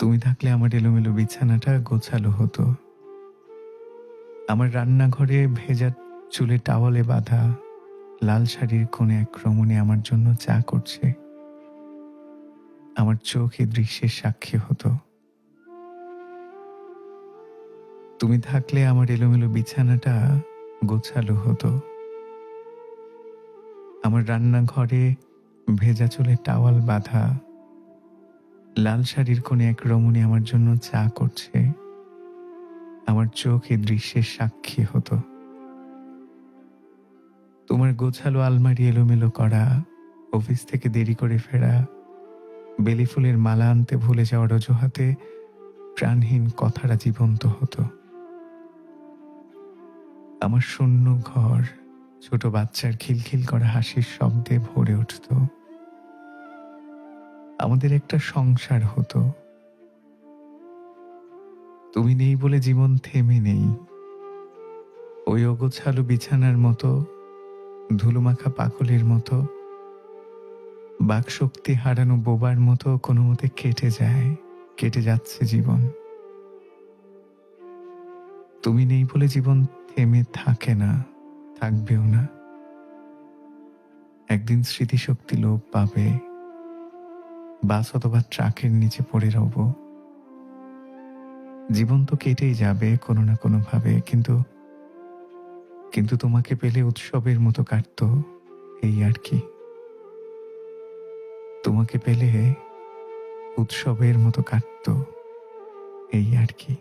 তুমি থাকলে আমার এলোমেলো বিছানাটা গোছালো হতো। আমার রান্নাঘরে ভেজা চুলে টাওয়ালে বাঁধা লাল শাড়ির কোণে এক রমণী আমার জন্য চা করছে। আমার চোখ দৃশ্যের সাক্ষী হতো। তুমি থাকলে আমার এলোমেলো বিছানাটা গোছালো হতো। আমার রান্নাঘরে ভেজা চুলে টাওয়াল বাঁধা লাল শাড়ির কোণে এক রমণী আমার জন্য চা করছে। আমার চোখ এই দৃশ্যের সাক্ষী হতো। তোমার গোছালো আলমারি এলোমেলো করা, অফিস থেকে দেরি করে ফেরা, বেলি ফুলের মালা আনতে ভুলে যাওয়ার অজুহাতে প্রাণহীন কথাটা জীবন্ত হতো। আমার শূন্য ঘর, ছোট বাচ্চার খিলখিল করা হাসির শব্দে ভরে উঠত। আমাদের একটা সংসার হতো। তুমি নেই বলে জীবন থেমে নেই। ওই অগোছালো বিছানার মতো, ধুলোমাখা পাকলের মতো, বাকশক্তি হারানো বোবার মতো কোনো মতে কেটে যায়, কেটে যাচ্ছে জীবন। তুমি নেই বলে জীবন থেমে থাকে না, থাকবেও না। একদিন স্মৃতিশক্তি লোপ পাবে। বাস অথবা ট্রাকের নিচে পড়ে রব জীবন তো কেটেই যাবে কোনো না কোনোভাবে, কিন্তু কিন্তু তোমাকে পেলে উৎসবের মতো কাটত, এই আর কি। তোমাকে পেলে উৎসবের মতো কাটত, এই আর কি।